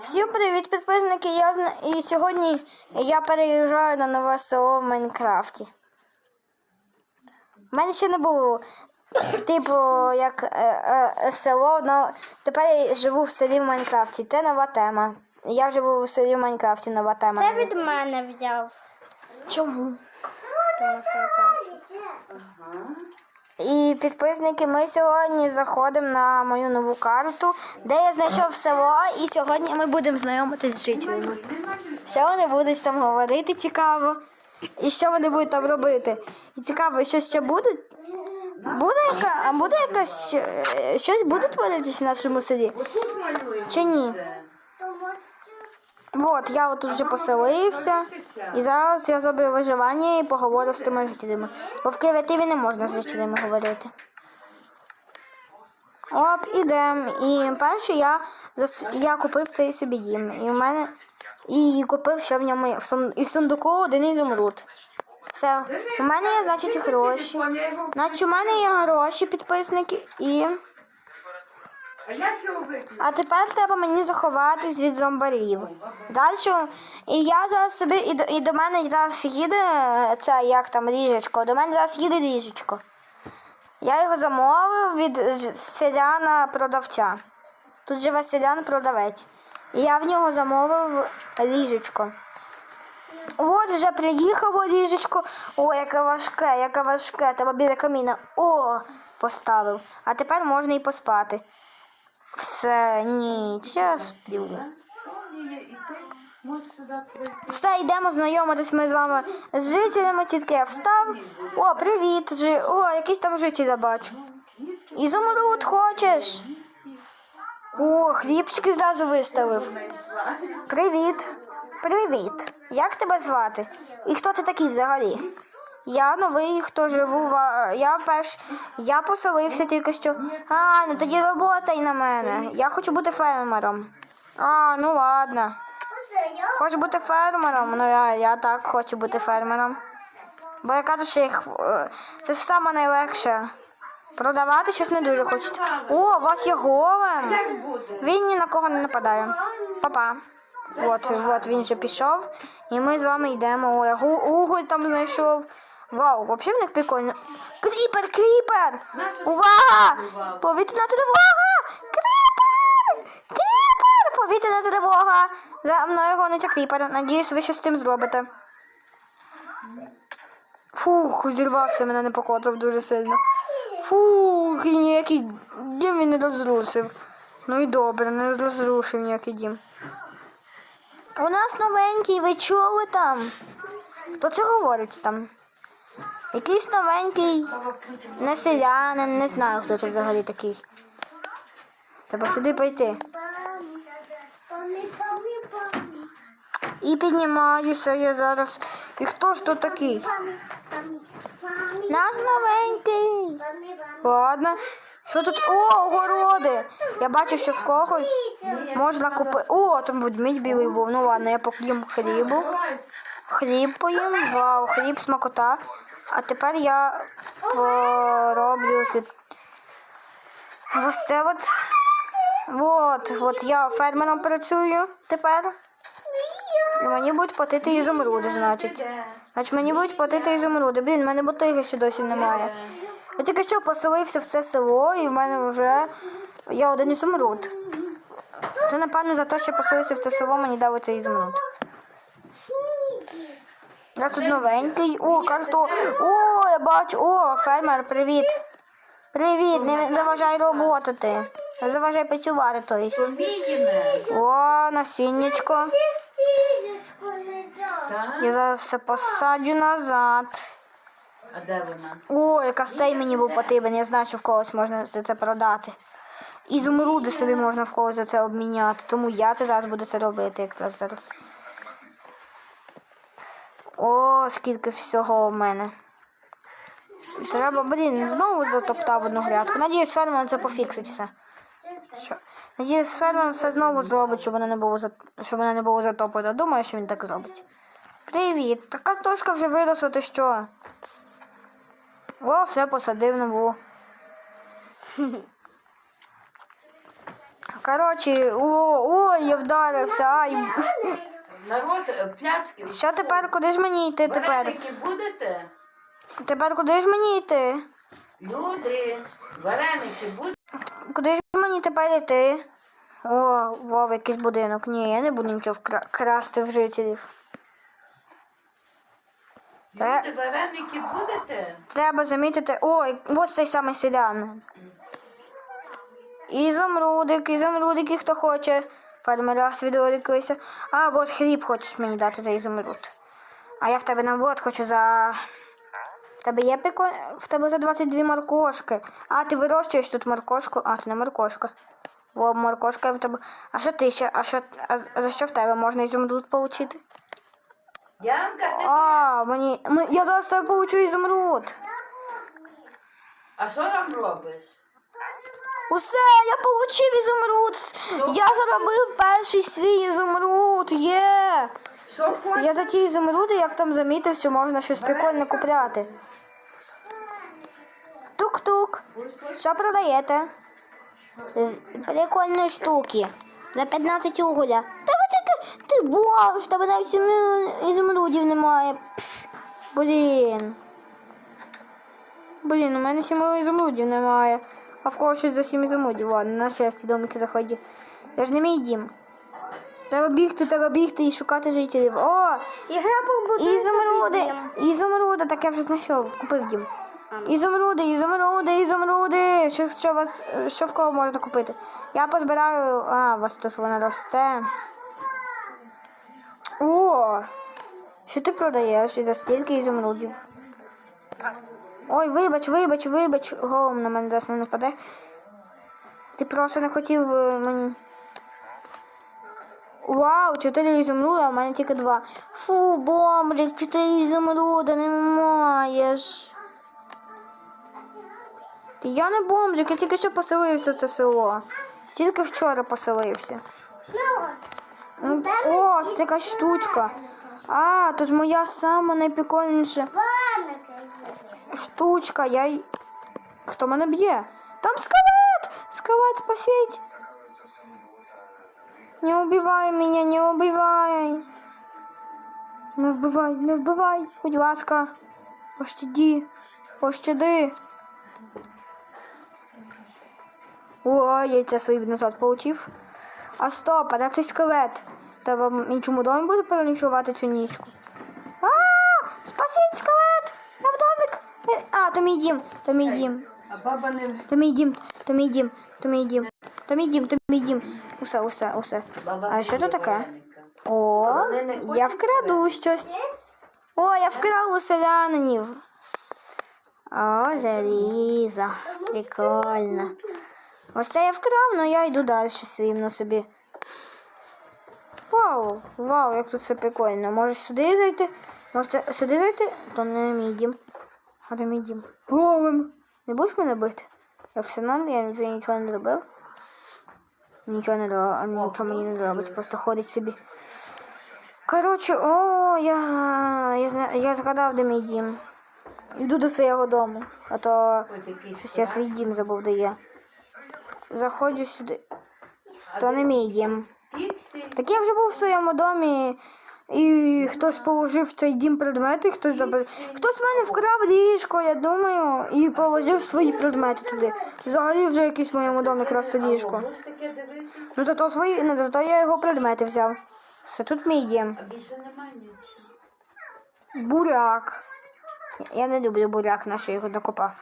Всім привіт, підписники! Я і сьогодні я переїжджаю на нове село в Майнкрафті. У мене ще не було, типу, як е, е, село, но тепер я живу в селі в Майнкрафті. Це нова тема. Я живу в селі в Майнкрафті, нова тема. Це від мене взяв. Чому? Тому що я так. І підписники, ми сьогодні заходимо на мою нову карту, де я знайшов село, і сьогодні ми будемо знайомитись з жителями. Що вони будуть там говорити цікаво, і що вони будуть там робити. І цікаво, що ще буде. Буде яка, а буде якась щось буде творитись в нашому селі? Чи ні? От, я от вже поселився, і зараз я зроблю виживання і поговорю з тими жителями. Бо в креативі не можна з жителями говорити. Оп, ідем. І перше я, зас... я купив цей собі дім. І в мене і купив, що в ньому. В сун- І в сундуку один ізумруд. Все. У мене є, значить, гроші. Значить, у мене є гроші, підписники, і. А тепер треба мені заховатись від зомбарів. Далі. І я зараз собі, і до, і до мене зараз їде е, це, як там, ріжечко. До мене зараз їде ріжечко. Я його замовив від селяна-продавця. Тут живе селян-продавець. І я в нього замовив ріжечко. От вже приїхало ріжечко. О, яке важке, яке важке. Треба біля каміна. О, поставив. А тепер можна і поспати. Все, ні, я сплю. Все, йдемо знайомитись ми з вами з жителями. Тільки я встав. О, привіт. Жи... О, якийсь там житель бачу. Ізумруд хочеш? О, хлібчики зразу виставив. Привіт. Привіт. Як тебе звати? І хто ти такий взагалі? Я новий, хто живу Я перш. Я поселився тільки що. А, ну тоді робота й на мене. Я хочу бути фермером. А, ну ладно. Хочу бути фермером. Ну я, я так хочу бути фермером. Бо я кажу, що їх. е, Це ж саме найлегше. Продавати щось не дуже хочеться. О, у вас є голем. Він ні на кого не нападає. Папа. От, от він вже пішов. І ми з вами йдемо. Уголь там знайшов. Вау, взагалі в них прикольно. Кріпер, кріпер! Увага! Повітряна тривога! Кріпер! Кріпер! Повітряна тривога! За мною гониться кріпер. Надіюсь, ви щось з тим зробите. Фух, зірвався, мене не покоцав дуже сильно. Фух, і ніякий дім він не розрушив. Ну і добре, не розрушив ніякий дім. У нас новенький, ви чули там? Хто це говорить там? Якийсь новенький не селянин, не знаю, хто це взагалі такий. Треба сюди пойти. І піднімаюся я зараз. І хто ж тут такий? Нас новенький. Ладно. Що тут? О, огороди! Я бачу, що в когось можна купити. О, там ведмідь білий був. Ну ладно, я поклім хлібу. Хліб поїм. Вау, хліб смакота. А тепер я пороблю ось це от. От, от я фермером працюю тепер. І мені будуть платити ізумруди, значить. Значить, мені будуть платити ізумруди. Блін, в мене ботиги ще досі немає. Я тільки що поселився в це село, і в мене вже є один ізумруд. Це, напевно, за те, що поселився в це село, мені дали цей ізумруд. Я тут новенький. О, карто. О, я бачу. О, фермер, привіт. Привіт, не заважай роботати. Не заважай працювати, то. Обідіне. О, насіннячко. Я зараз все посаджу назад. А де вона? О, якраз цей мені був потрібен. Я знаю, що в когось можна за це продати. Ізумруди собі можна в когось за це обміняти. Тому я це зараз буду це робити якраз зараз. О, скільки всього в мене. Треба, блін, знову затоптав одну грядку. Надіюсь, фермер це пофіксить все. Що? Надіюсь, фермер все знову зробить, щоб воно не було за... щоб воно не було затоплено. Думаю, що він так зробить. Привіт. Та картошка вже виросла, ти що? О, все посадив нову. Коротше, о, ой, я вдарився. Ай. Народ, е, пляцки. Що тепер? Куди ж мені йти тепер? Вареники будете? Тепер куди ж мені йти? Люди, вареники будете? Куди ж мені тепер йти? О, вов, якийсь будинок. Ні, я не буду нічого вкра- красти в жителів. Та- Люди, вареники будете? Треба замітити. Ой, ось цей самий селянин. Ізумрудик, ізумрудики, хто хоче. Фермера відео. А, от хліб хочеш мені дати за ізумруд. А я в тебе наоборот хочу за. В тебе є піко... В тебе за 22 моркошки. А, ти вирощуєш тут моркошку. А, ти не моркошка. Во, моркошка в тебе. А що ти ще? А, що... а, а за що в тебе можна ізумруд отримати? Янка, ти... А, мені. Я зараз тебе получу ізумруд. а що там робиш? Усе, я получив ізумруд. Я заробив перший свій ізумруд. Є. Я за ті ізумруди, як там замітив, що можна щось прикольне купляти. Тук-тук. Що продаєте? Прикольні штуки. За 15 уголя. Та ви ти, ти бомж, тебе навіть ізумрудів немає. Блін. Блін, у мене сіми ізумрудів немає. А в кого щось за сім ізумрудів. Ладно, на щастя домики заходять. Це ж не мій дім. Треба бігти, треба бігти і шукати жителів. О! Ігра побудує Ізумруди! Ізумруди, так я вже знайшов, купив дім. Ізумруди, ізумруди, ізумруди. Що, що, вас, що в кого можна купити? Я позбираю. А, у вас тут вона росте. О! Що ти продаєш і за стільки ізумрудів? Ой, вибач, вибач, вибач. Голом на мене зараз не нападе. Ти просто не хотів мені. Вау, чотири ізумруда, а в мене тільки два. Фу, бомжик, чотири ізумруда не маєш. Я не бомжик, я тільки що поселився в це село. Тільки вчора поселився. О, це така штучка. А, то ж моя сама найприкольніша штучка. Я... Хто мене б'є? Там скелет! Скелет, спасіть! Не убивай меня, не убивай. Не вбивай, не вбивай, будь ласка. Пощади, пощади. О, яйця свої назад получив. А стоп, а де цей скелет? Треба в іншому домі буде переночувати цю нічку. А, спасіть А, то мій дім, то мій дім. А баба не... То мій дім, то мій дім, то мій дім, то мій дім, то мій дім. Усе, усе, усе. Баба А що то таке? О, я вкраду щось. О, я вкрав у селянинів. О, желізо. Прикольно. Ось це я вкрав, але я йду далі срібно собі. Вау, вау, як тут все прикольно. Можеш сюди зайти? Можете сюди зайти? То не мій дім. А то мій дім. Голим. Не будеш мене бити? Я все одно, я вже нічого не робив. Нічого не ро- нічого мені не робить, просто ходить собі. Коротше, о, я, я, я згадав, де мій дім. Йду до свого дому, а то щось я свій дім забув, де є. Заходжу сюди. То не мій дім. Так я вже був в своєму домі, і хтось положив в цей дім предмети, хтось забрав. Хтось в мене вкрав ліжко, я думаю, і положив свої предмети туди. Взагалі вже якийсь в моєму домі красти ліжко. Ну зато свої, ну, зато я його предмети взяв. Все тут мій дім. Буряк. Я не люблю буряк, на що його докопав.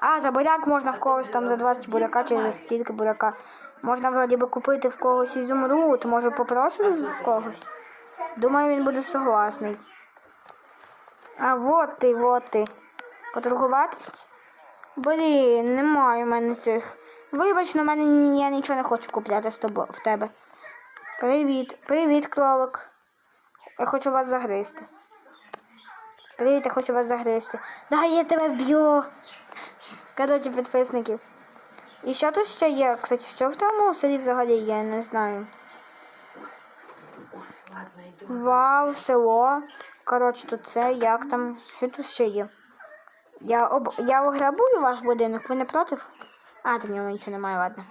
А, за буряк можна в когось там за 20 буряка чи за стільки буряка. Можна вроді би купити в когось ізумруд, може попрошу в когось. Думаю, він буде согласний. А вот ти, вот ти. Поторгуватись? Блін, немає в мене цих. Вибач, на мене я нічого не хочу купляти з тобою в тебе. Привіт, привіт, кролик. Я хочу вас загризти. Привіт, я хочу вас загризти. Дай я тебе вб'ю. Коротше, підписників. І що тут ще є? Кстати, що в тому селі взагалі є, не знаю. Вау, село. Коротше, тут це, як там. Що тут ще є? Я об... я ограбую ваш будинок, ви не проти? А, та нього нічого немає, ладно.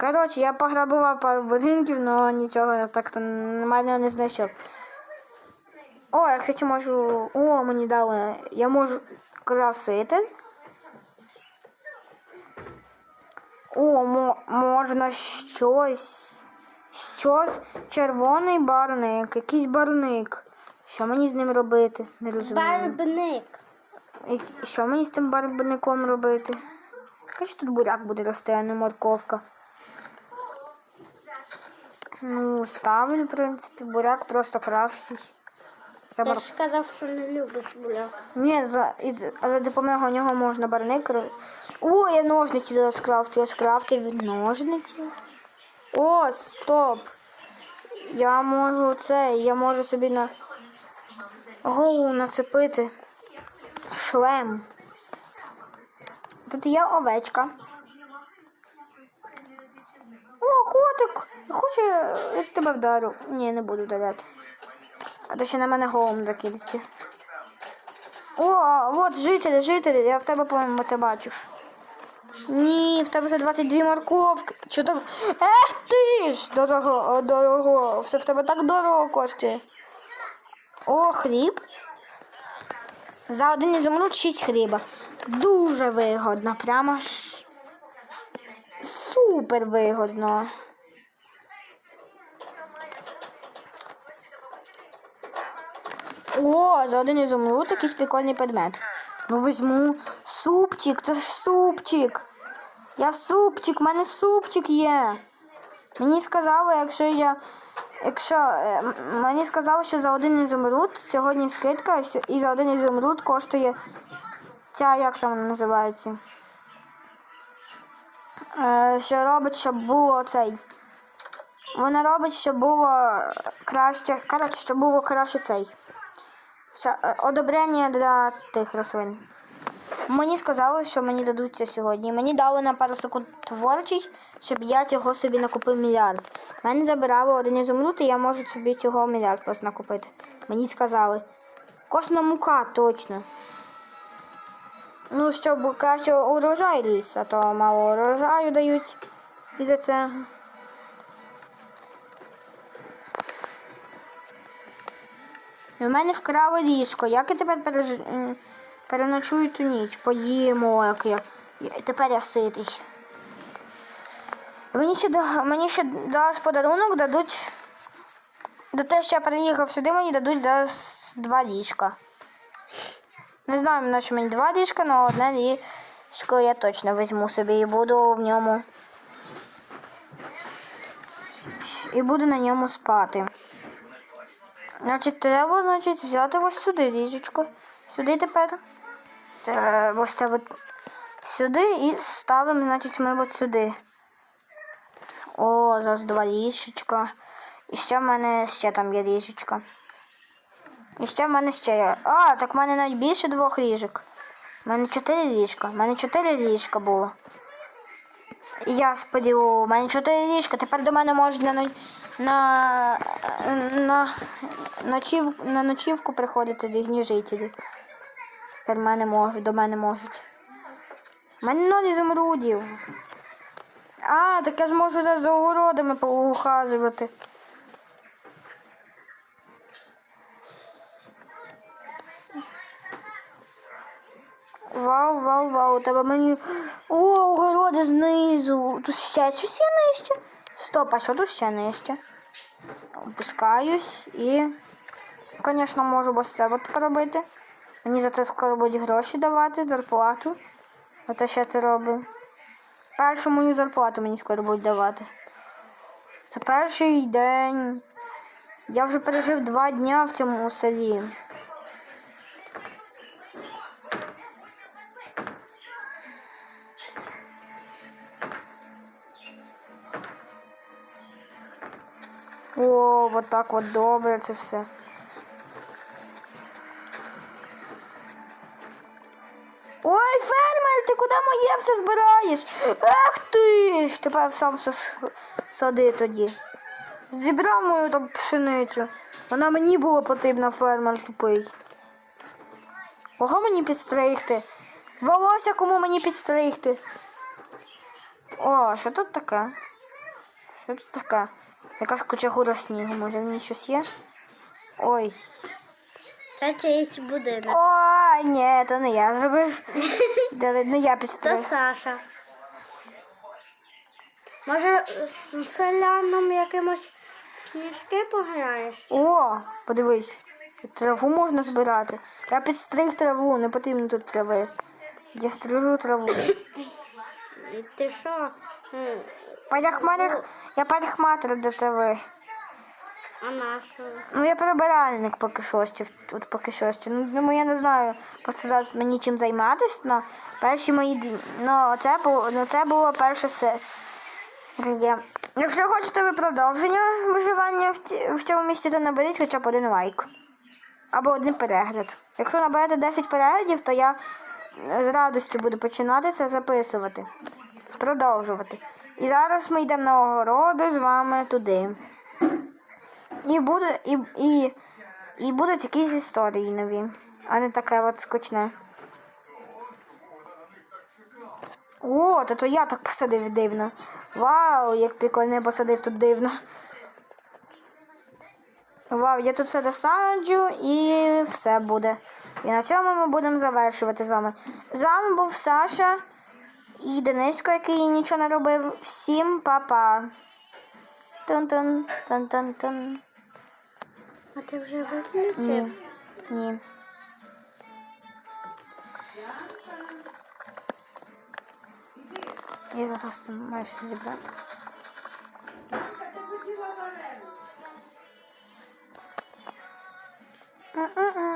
Коротше, я пограбував пару будинків, але нічого так то нормально не знайшов. О, я кстати, можу. О, мені дали. Я можу краситель. О, мо... можна щось. Щось. Червоний барник, якийсь барник. Що мені з ним робити? Не розумію. Барбник. І що мені з тим барбником робити? Хоч тут буряк буде рости, а не морковка. Ну, ставлю, в принципі, буряк просто кращий. Ти бар... ж казав, що не любиш буляк. Ні, за, і, за допомогою нього можна барник. ро- О, я ножниці зараз скрафчу. Я скрафтив ножниці. О, стоп. Я можу це, я можу собі на голову нацепити шлем. Тут є овечка. О, котик! Хоче, я тебе вдарю. Ні, не буду вдаряти. А то ще на мене голову закидеться. О, от жителі, жителі, я в тебе, по-моєму, це бачив. Ні, в тебе за 22 морковки. Що там? Ех ти ж! Дорого, дорого. Все в тебе так дорого коштує. О, хліб. За один ізумруд 6 хліба. Дуже вигодно. Прямо ж. Супер вигодно. О, за один ізумруд якийсь прикольний предмет. Ну візьму супчик, це ж супчик. Я супчик, в мене супчик є. Мені сказали, якщо я. Якщо е, мені сказали, що за один ізумруд сьогодні скидка, і за один ізумруд коштує ця, як там вона називається. Е, що робить, щоб було цей. Вона робить, щоб було краще. Коротше, щоб було краще цей. Е, одобрення для тих рослин. Мені сказали, що мені дадуть це сьогодні. Мені дали на пару секунд творчий, щоб я цього собі накупив мільярд. Мене забирали один ізумруд, і я можу собі цього мільярд просто накупити. Мені сказали. Косна мука, точно. Ну, щоб краще урожай ріс, а то мало урожаю дають. І за це. В мене вкрали ліжко. Як я тепер переж... переночую ту ніч? Поїмо, як я. Тепер я ситий. Мені ще, мені ще зараз подарунок дадуть. До те, що я приїхав сюди, мені дадуть зараз два ліжка. Не знаю, на що мені два ліжка, але одне ліжко я точно візьму собі і буду в ньому. І буду на ньому спати. Значить, треба, значить, взяти ось сюди ліжечко. Сюди тепер. Це ось це от сюди і ставимо, значить, ми от сюди. О, зараз два ліжечка. І ще в мене ще там є ліжечка. І ще в мене ще є. А, так в мене навіть більше двох ліжок. У мене чотири ліжка. У мене чотири ліжка було. І я сподіваю, у мене чотири ліжка. Тепер до мене можна на, на, на, ночів, на ночівку приходити різні жителі. Тепер мене можуть, до мене можуть. У мене ноль ізумрудів. А, так я ж можу за, огородами поухазувати. Вау, вау, вау, тебе мені. О, огороди знизу. Тут ще щось є нижче. Стоп, а що тут ще нижче? Опускаюсь і. Звісно, можу це от поробити. Мені за це скоро будуть гроші давати, зарплату. За те, що це роблю. Першу мою зарплату мені скоро будуть давати. Це перший день. Я вже пережив два дня в цьому селі. О, вот так от добре це все. Ти куди моє все збираєш? Ех ти ж, тепер сам все сади тоді. Зібрав мою там пшеницю. Вона мені була потрібна, фермер тупий. Кого мені підстригти? Волосся кому мені підстригти? О, що тут таке? Що тут таке? Якась кучагура снігу, може в ній щось є? Ой. Це чиїсь будинок. Ой, ні, то не я зробив. Не я Це. Саша. Може, з селяном якимось сніжки пограєш? О, подивись. Траву можна збирати. Я підстриг траву, не потрібно тут трави. Я стрижу траву. Ти що? М, Паряхмарях, я парикматор до трави. Ну я прибиральник поки що ще, тут поки що ще. Ну, ну я не знаю просто зараз мені чим займатися, но перші мої. Ну це було, ну, це було перше серія. Якщо хочете ви продовження виживання в, ці- в цьому місці, то наберіть хоча б один лайк. Або один перегляд. Якщо наберете 10 переглядів, то я е, з радістю буду починати це записувати. Продовжувати. І зараз ми йдемо на огороди з вами туди. І буде, і, і, і будуть якісь історії нові, а не таке от скучне. О, то, то я так посадив дивно. Вау, як прикольно я посадив тут дивно. Вау, я тут все досаджу і все буде. І на цьому ми будемо завершувати з вами. З вами був Саша і Дениско, який нічого не робив. Всім па-па. Тан-тан, тан-тан-тан. А ты уже выключил? Не, не. Я зараз там маю все зібрати. Mm-mm-mm. А, а, а.